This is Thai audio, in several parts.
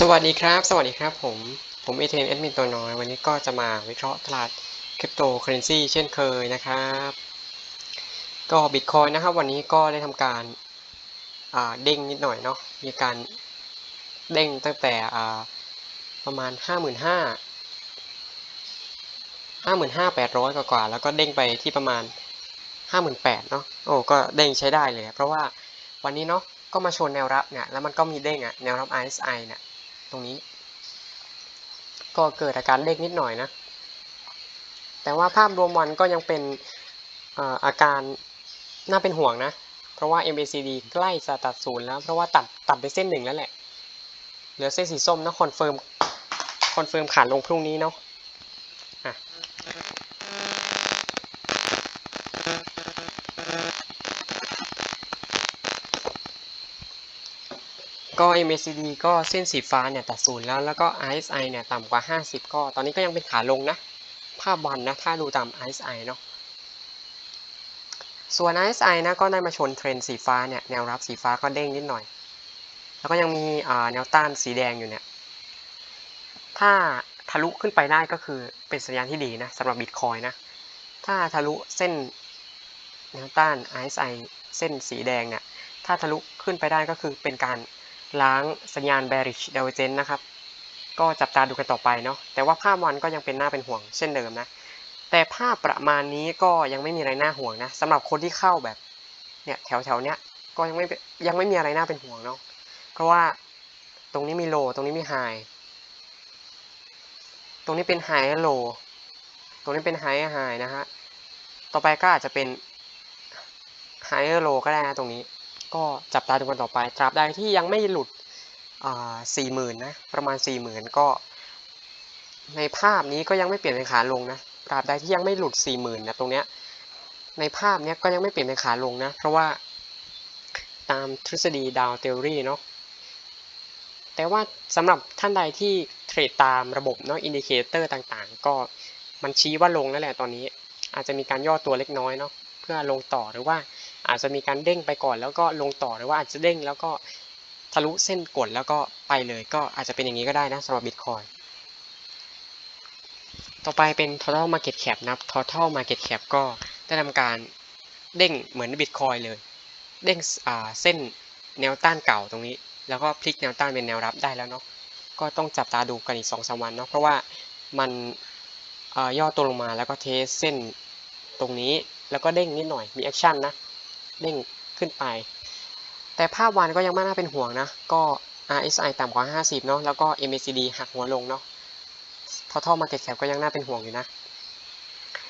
สวัสดีครับ สวัสดีครับผม ผมเอเทนแอดมินตัวน้อย วันนี้ก็จะมาวิเคราะห์ตลาดคริปโตเคอเรนซีเช่นเคยนะครับ ก็บิตคอยนะครับ วันนี้ก็ได้ทำการเด้งนิดหน่อยเนาะ มีการเด้งตั้งแต่ประมาณ 5 5 0 0 0 55,800 กว่ากว่าๆแล้วก็เด้งไปที่ประมาณ 58,000เนาะ โอ้ก็เด้งใช้ได้เลย เพราะว่าวันนี้เนาะก็มาชนแนวรับเนี่ยแล้วมันก็มีเด้งอะแนวรับ RSI เนี่ย ตรงนี้ ก็เกิดอาการเล็กนิดหน่อยนะ แต่ว่าภาพรวมวันก็ยังเป็นอาการน่าเป็นห่วงนะ เพราะว่า MACD ใกล้จะตัดศูนย์แล้ว เพราะว่าตัดตัดไปเส้นหนึ่งแล้วแหละ เหลือเส้นสีส้มนะคอนเฟิร์มคอนเฟิร์มขาดลงพรุ่งนี้เนาะ ก็ MACD ก็เส้นสีฟ้าเนี่ยตัดศูนย์แล้ว แล้วก็ RSI เนี่ยต่ำกว่า 50 ก็ตอนนี้ก็ยังเป็นขาลงนะ ภาพวันนะ ถ้าดูตาม RSI เนาะ ส่วน RSI นะก็ได้มาชนเทรนสีฟ้าเนี่ย แนวรับสีฟ้าก็เด้งนิดหน่อย แล้วก็ยังมีแนวต้านสีแดงอยู่เนี่ย ถ้าทะลุขึ้นไปได้ก็คือเป็นสัญญาณที่ดีนะสำหรับบิตคอยนะ ถ้าทะลุเส้นแนวต้าน RSI เส้นสีแดงเนี่ย ถ้าทะลุขึ้นไปได้ก็คือเป็นการ ล้างสัญญาณ bearish divergence นะครับ ก็จับตาดูกันต่อไปเนาะ แต่ว่าภาพวันก็ยังเป็นหน้าเป็นห่วงเช่นเดิมนะ แต่ภาพประมาณนี้ก็ยังไม่มีอะไรน่าห่วงนะสำหรับคนที่เข้าแบบเนี่ยแถวแถวๆเนี้ยก็ยังไม่ยังไม่มีอะไรน่าเป็นห่วงเนาะ เพราะว่าตรงนี้มีโลตรงนี้มีไฮตรงนี้เป็นไฮและโลตรงนี้เป็นไฮไฮนะฮะ ต่อไปก็อาจจะเป็นไฮโลก็ได้นะตรงนี้ ก็จับตาดูกันต่อไปตราบใดที่ยังไม่หลุดสี่หมื่นนะประมาณสี่หมื่นก็ ในภาพนี้ก็ยังไม่เปลี่ยนเป็นขาลงนะตราบใดที่ยังไม่หลุดสี่หมื่นนะตรงเนี้ยในภาพเนี้ยก็ยังไม่เปลี่ยนเป็นขาลงนะ เพราะว่าตามทฤษฎีดาวเทอรี่เนาะแต่ว่าสำหรับท่านใดที่เทรดตามระบบเนาะอินดิเคเตอร์ต่างๆ ก็มันชี้ว่าลงนั่นแหละตอนนี้ อาจจะมีการย่อตัวเล็กน้อยเนาะ เพื่อลงต่อหรือว่าอาจจะมีการเด้งไปก่อน แล้วก็ลงต่อหรือว่าอาจจะเด้งแล้วก็ทะลุเส้นกดแล้วก็ไปเลยก็อาจจะเป็นอย่างนี้ก็ได้นะสำหรับบิตคอยต่อไปเป็น total market cap นะครับ total market cap ก็ได้ทำการเด้งเหมือนบิตคอยเลย เด้งเส้นแนวต้านเก่าตรงนี้ แล้วก็พลิกแนวต้านเป็นแนวรับได้แล้วเนาะก็ต้องจับตาดูกันอีก2อสวันเนาะเพราะว่ามันย่อตัวลงมาแล้วก็เทสเส้นตรงนี้ แล้วก็เด้งนิดหน่อยมีแอคชั่นนะเด้งขึ้นไป แต่ภาพวันก็ยังไม่น่าเป็นห่วงนะ ก็ RSI ต่ำกว่า 50 เนาะแล้วก็ MACD หักหัวลงเนาะ Total Market Cap ก็ยังน่าเป็นห่วงอยู่นะ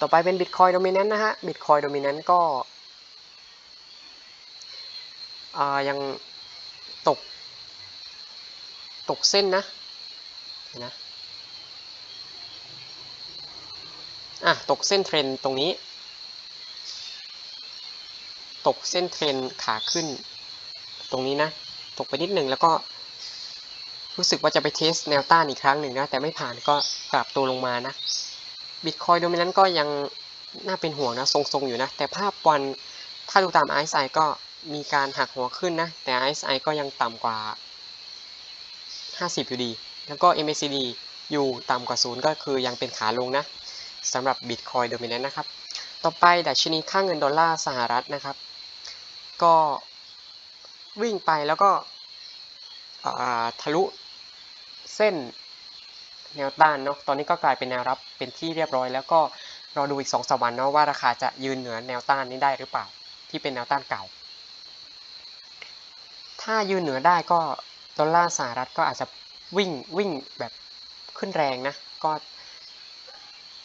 ต่อไปเป็น Bitcoin Dominant นะฮะ Bitcoin Dominant ก็ยังตก ตกเส้นนะนะอะ ตกเส้นเทรนตรงนี้ ตกเส้นเทรนขาขึ้น ตรงนี้นะ ตกไปนิดหนึ่งแล้วก็ รู้สึกว่าจะไปเทสแนวต้านอีกครั้งหนึ่งนะ แต่ไม่ผ่านก็กลับตัวลงมานะบิตคอยโดมินั้นก็ยังน่าเป็นห่วงนะ ทรงๆอยู่นะ แต่ภาพวันถ้าดูตาม RSI ก็มีการหักหัวขึ้นนะ แต่ RSI ก็ยังต่ำกว่า 50 อยู่ดี แล้วก็ MACD อยู่ต่ำกว่าศูนย์ก็คือยังเป็นขาลงนะสำหรับ Bitcoin Dominant นะครับ ต่อไปดัชนีค่าเงินดอลลาร์สหรัฐนะครับ ก็วิ่งไปแล้วก็ทะลุเส้นแนวต้านเนาะ ตอนนี้ก็กลายเป็นแนวรับเป็นที่เรียบร้อย แล้วก็รอดูอีก2อสวันเนาะว่าราคาจะยืนเหนือแนวต้านนี้ได้หรือเปล่า ที่เป็นแนวต้านเก่า ถ้ายืนเหนือได้ก็ดอลลาร์สหรัฐก็อาจจะวิ่งวิ่งแบบขึ้นแรงนะ ก็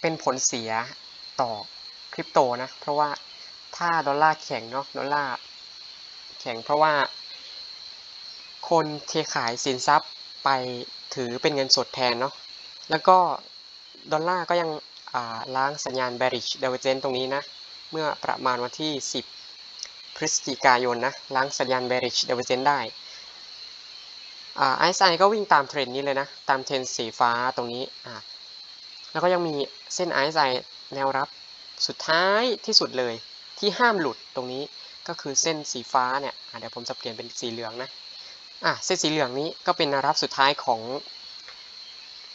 เป็นผลเสียต่อคริปโตนะ เพราะว่าถ้าดอลลาร์แข็งเนาะ ดอลลาร์ แข็งเพราะว่า คนเทขายสินทรัพย์ไปถือเป็นเงินสดแทนเนาะแล้วก็ดอลลาร์ก็ยังล้างสัญญาณ bearish divergence ตรงนี้นะ เมื่อประมาณวันที่ 10 พฤศจิกายนนะ ล้างสัญญาณ bearish divergence ได้อ่า RSI ก็วิ่งตามเทรนนี้เลยนะ ตามเทรนสีฟ้าตรงนี้ แล้วก็ยังมีเส้น RSI แนวรับสุดท้ายที่สุดเลยที่ห้ามหลุดตรงนี้ ก็คือเส้นสีฟ้าเนี่ยเดี๋ยวผมจะเปลี่ยนเป็นสีเหลืองนะอะเส้นสีเหลืองนี้ก็เป็นแนวรับสุดท้ายของ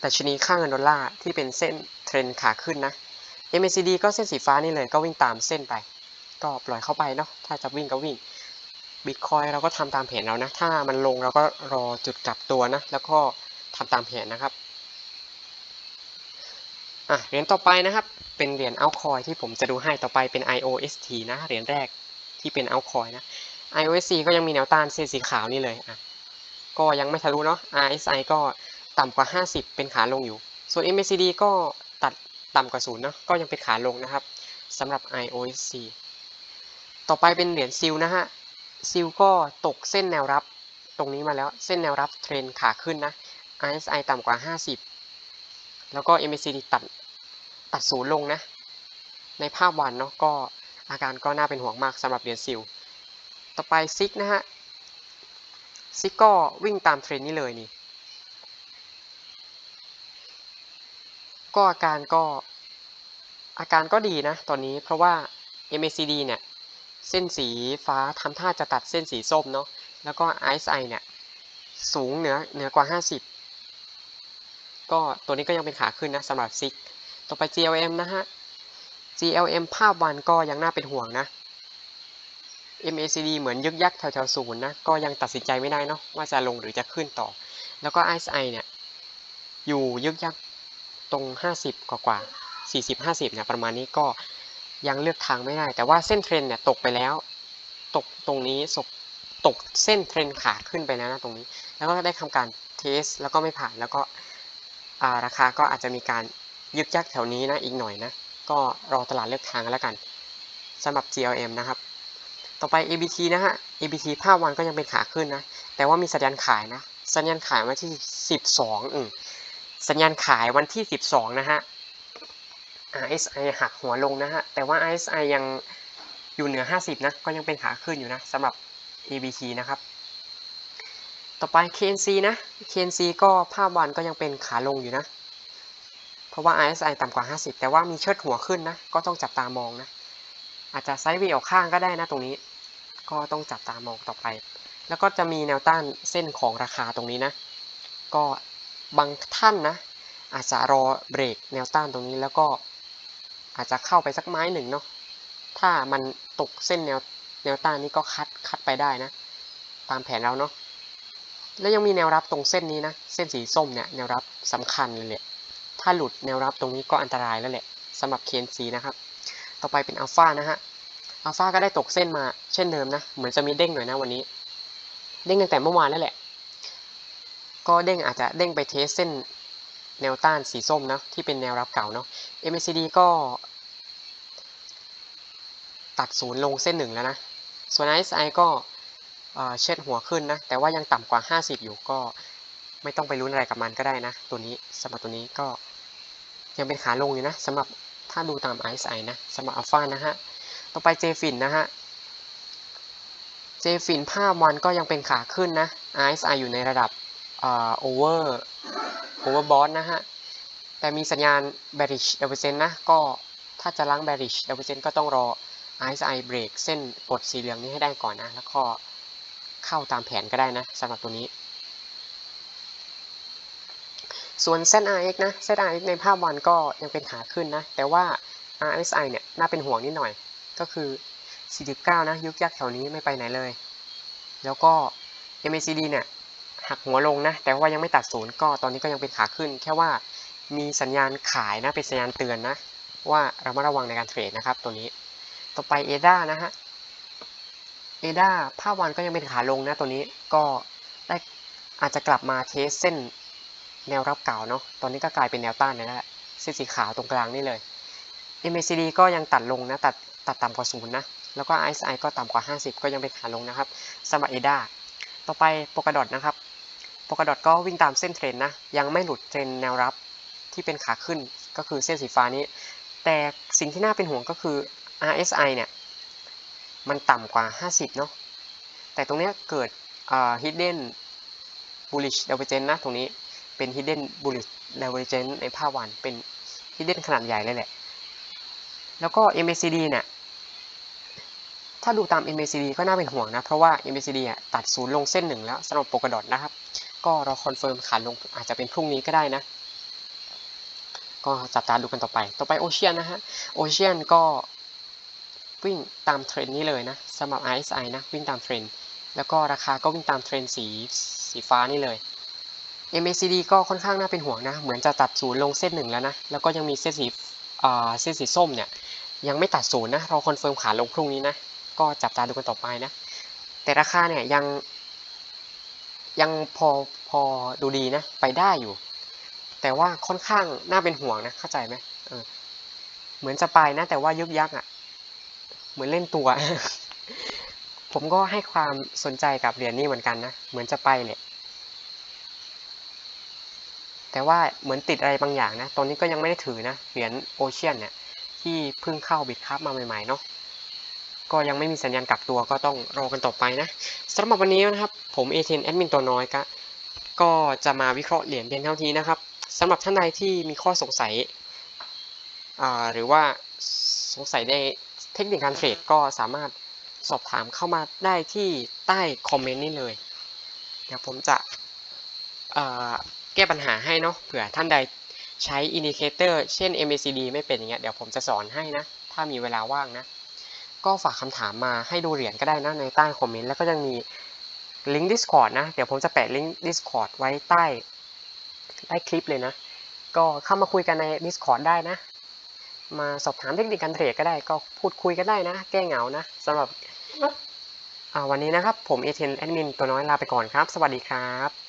ดัชนีค่าเงินดอลลาร์ที่เป็นเส้นเทรนขาขึ้นนะ MACD ก็เส้นสีฟ้านี่เลยก็วิ่งตามเส้นไป ก็ปล่อยเข้าไปเนาะถ้าจะวิ่งก็วิ่งบิตคอยเราก็ทำตามแผนเรานะ ถ้ามันลงเราก็รอจุดกลับตัวนะ แล้วก็ทำตามแผนนะครับอะเหรียญต่อไปนะครับ เป็นเหรียญเอาคอยที่ผมจะดูให้ต่อไปเป็น IOST นะ เหรียญแรก ที่เป็นเอาคอยนะ IOSC ก็ยังมีแนวต้านเส้นสีขาวนี่เลยอะก็ยังไม่ทะลุเนาะ RSI ก็ต่ำกว่า 50 เป็นขาลงอยู่ ส่วน MACD ก็ตัดต่ำกว่าศูนย์เนาะก็ยังเป็นขาลงนะครับสำหรับ IOSC ต่อไปเป็นเหรียญซิลนะฮะซิลก็ตกเส้นแนวรับตรงนี้มาแล้วเส้นแนวรับเทรนขาขึ้นนะ RSI ต่ำกว่า 50 แล้วก็ MACD ตัดตัดศูนย์ลงนะ ในภาพวันเนาะก็ อาการก็น่าเป็นห่วงมากสำหรับเหรียญซิล ต่อไปซิกนะฮะ ซิกก็วิ่งตามเทรนนี้เลยนี่ ก็อาการก็อาการก็ดีนะตอนนี้เพราะว่า MACD เนี่ย เส้นสีฟ้าทำท่าจะตัดเส้นสีส้มเนาะ แล้วก็ RSI เนี่ย สูงเหนือเหนือกว่า 50 ก็ตัวนี้ก็ยังเป็นขาขึ้นนะสำหรับซิก ต่อไป GLM นะฮะ GLM ภาพวันก็ยังน่าเป็นห่วงนะ MACD เหมือนยึกยักแถวๆศูนย์นะ ก็ยังตัดสินใจไม่ได้เนาะว่าจะลงหรือจะขึ้นต่อ แล้วก็ RSI เนี่ย อยู่ยึกยักตรง 50 กว่ากว่า40 50เนี่ยประมาณนี้ก็ยังเลือกทางไม่ได้ แต่ว่าเส้นเทรนเนี่ยตกไปแล้ว ตกตรงนี้ศกตกเส้นเทรนขาขึ้นไปแล้วนะตรงนี้ แล้วก็ได้ทำการเทสแล้วก็ไม่ผ่านแล้วก็ราคาก็อาจจะมีการยึกยักแถวนี้นะอีกหน่อยนะ ก็รอตลาดเลือกทางแล้วกันสำหรับ GLM นะครับ ต่อไป ABT นะฮะ ABT ภาพวันก็ยังเป็นขาขึ้นนะ แต่ว่ามีสัญญาณขายนะ สัญญาณขายวันที่ 12อืมสัญญาณขายวันที่ 12 นะฮะ RSI หักหัวลงนะฮะ แต่ว่า RSI ยังอยู่เหนือ 50 นะ ก็ยังเป็นขาขึ้นอยู่นะสำหรับ ABT นะครับ ต่อไป KNC นะ KNC ก็ภาพวันก็ยังเป็นขาลงอยู่นะ เพราะว่า RSI ต่ำกว่า 50 แต่ว่ามีเชิดหัวขึ้นนะ ก็ต้องจับตามองนะ อาจจะไซด์เวย์ออกข้างก็ได้นะตรงนี้ ก็ต้องจับตามองต่อไป แล้วก็จะมีแนวต้านเส้นของราคาตรงนี้นะ ก็บางท่านนะ อาจจะรอเบรกแนวต้านตรงนี้แล้วก็อาจจะเข้าไปสักไม้หนึ่งเนาะ ถ้ามันตกเส้นแนวแนวต้านนี้ก็คัดคัดไปได้นะ ตามแผนเราเนาะ แล้วยังมีแนวรับตรงเส้นนี้นะ เส้นสีส้มเนี่ยแนวรับสำคัญเลยแหละ ถ้าหลุดแนวรับตรงนี้ก็อันตรายแล้วแหละสำหรับ KNC นะครับ ต่อไปเป็นอัลฟานะฮะอัลฟาก็ได้ตกเส้นมาเช่นเดิมนะ เหมือนจะมีเด้งหน่อยนะวันนี้ เด้งตั้งแต่เมื่อวานแล้วแหละ ก็เด้งอาจจะเด้งไปเทสเส้นแนวต้านสีส้มนะที่เป็นแนวรับเก่าเนาะ MACD ก็ ตัดศูนย์ลงเส้นหนึ่งแล้วนะ ส่วน RSI ก็เชิดหัวขึ้นนะ แต่ว่ายังต่ำกว่า 50 อยู่ก็ไม่ต้องไปรุ้นอะไรกับมันก็ได้นะ ตัวนี้สำหรับตัวนี้ก็ ยังเป็นขาลงอยู่นะสำหรับถ้าดูตาม RSI นะสำหรับอัลฟานะฮะต่อไป JFIN นนะฮะ JFIN ภาพวันก็ยังเป็นขาขึ้นนะ RSI อยู่ในระดับ over overbought นะฮะแต่มีสัญญาณ bearish d e v e r g e n นะก็ถ้าจะล้าง bearish divergence ก็ต้องรอ RSI break เส้นกดสีเหลืองนี้ให้ได้ก่อนนะ แล้วก็เข้าตามแผนก็ได้นะสำหรับตัวนี้ ส่วน ZRX นะ ZRX ในภาพวันก็ยังเป็นขาขึ้นนะ แต่ว่า RSI เนี่ยน่าเป็นห่วงนิดหน่อย ก็คือ 49 นะยุกยักแถวนี้ไม่ไปไหนเลย แล้วก็ MACD เนี่ยหักหัวลงนะ แต่ว่ายังไม่ตัดศูนย์ก็ตอนนี้ก็ยังเป็นขาขึ้น แค่ว่ามีสัญญาณขายนะ เป็นสัญญาณเตือนนะ ว่าเรามาระวังในการเทรดนะครับตัวนี้ ต่อไป ADA นะฮะ ADA ภาพวันก็ยังเป็นขาลงนะตัวนี้ก็ได้อาจจะกลับมาเทสเส้น แนวรับเก่าเนาะ ตอนนี้ก็กลายเป็นแนวต้านแล้วแหละเส้นสีขาวตรงกลางนี่เลย MACD ก็ยังตัดลงนะ ตัดตัดต่ำกว่าศูนย์นะ แล้วก็ RSI ก็ต่ำกว่า 50 ก็ยังเป็นขาลงนะครับสำหรับ ADA ต่อไปโปกดอทนะครับโปกดอทก็วิ่งตามเส้นเทรนนะ ยังไม่หลุดเทรนแนวรับที่เป็นขาขึ้นก็คือเส้นสีฟ้านี้ แต่สิ่งที่น่าเป็นห่วงก็คือ RSI เนี่ย มันต่ำกว่า 50 เนาะ แต่ตรงนี้เกิด hidden bullish divergence นะตรงนี้ เป็น hidden bullish divergence ในภาพวันเป็น hidden ขนาดใหญ่เลยแหละ แล้วก็ MACD เนี่ยถ้าดูตาม MACD ก็น่าเป็นห่วงนะ เพราะว่า MACD อะตัดศูนย์ลงเส้นหนึ่งแล้วสำหรับโปกดอทนะครับ ก็รอคอนเฟิร์มขาลงอาจจะเป็นพรุ่งนี้ก็ได้นะ ก็จับตาดูกันต่อไป ต่อไปโอเชียนนะฮะโอเชียนก็วิ่งตามเทรนด์นี้เลยนะสำหรับ RSI นะ วิ่งตามเทรนด์แล้วก็ราคาก็วิ่งตามเทรนด์สีสีฟ้านี่เลย MACD ก็ค่อนข้างน่าเป็นห่วงนะ เหมือนจะตัดศูนย์ลงเส้นหนึ่งแล้วนะ แล้วก็ยังมีเส้นสีอ่าเส้นสีส้มเนี่ย ยังไม่ตัดศูนย์นะรอคอนเฟิร์มขาลงพรุ่งนี้นะ ก็จับตาดูกันต่อไปนะ แต่ราคาเนี่ยยัง ยังพอพอดูดีนะ ไปได้อยู่ แต่ว่าค่อนข้างน่าเป็นห่วงนะ เข้าใจไหมเออ เหมือนจะไปนะ แต่ว่ายึกยักอะ เหมือนเล่นตัว ผมก็ให้ความสนใจกับเหรียญนี้เหมือนกันนะ เหมือนจะไปแหละ แต่ว่าเหมือนติดอะไรบางอย่างนะ ตอนนี้ก็ยังไม่ได้ถือนะ เหรียญโอเชียนเนี่ยที่เพิ่งเข้าบิตคัพมาใหม่ๆเนาะ ก็ยังไม่มีสัญญาณกลับตัวก็ต้องรอกันต่อไปนะสำหรับวันนี้นะครับ ผมเอเทนแอดมินตัวน้อยก็ก็จะมาวิเคราะห์เหรียญเพียงเท่านี้นะครับสำหรับท่านใดที่มีข้อสงสัย หรือว่าสงสัยในเทคนิคการเทรดก็สามารถสอบถามเข้ามาได้ที่ใต้คอมเมนต์นี้เลย เดี๋ยวผมจะ แก้ปัญหาให้เนาะเผื่อท่านใดใช้อินดิเคเตอร์เช่น MACD ไม่เป็นอย่างเงี้ยเดี๋ยวผมจะสอนให้นะ ถ้ามีเวลาว่างนะ ก็ฝากคำถามมาให้ดูเหรียญก็ได้นะ ในใต้คอมเมนต์แล้วก็ยังมีลิงก์ Discord นะ เดี๋ยวผมจะแปะลิงก์ Discord ไว้ใต้ใต้คลิปเลยนะ ก็เข้ามาคุยกันใน Discord ได้นะ มาสอบถามเทคนิคการเทรดก็ได้ก็พูดคุยกันได้นะ แก้เหงานะสำหรับวันนี้นะครับผมเอเทนแอดมินตัวน้อยลาไปก่อนครับ สวัสดีครับ